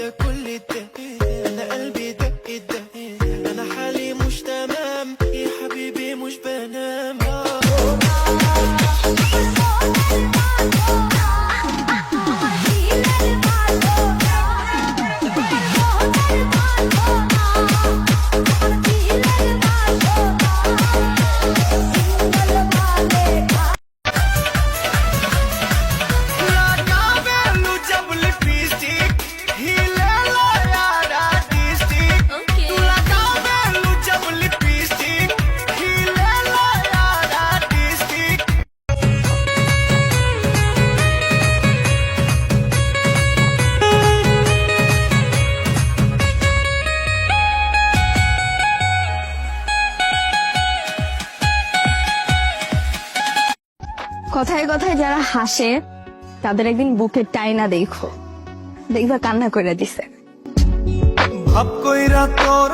ده كل ده أنا قلبي কথায় কথায় যারা হাসে, তাদের একদিন বুকের টাইনা দেখো। দেখবা কান্না করে দিছে। ভাব কইরা তোর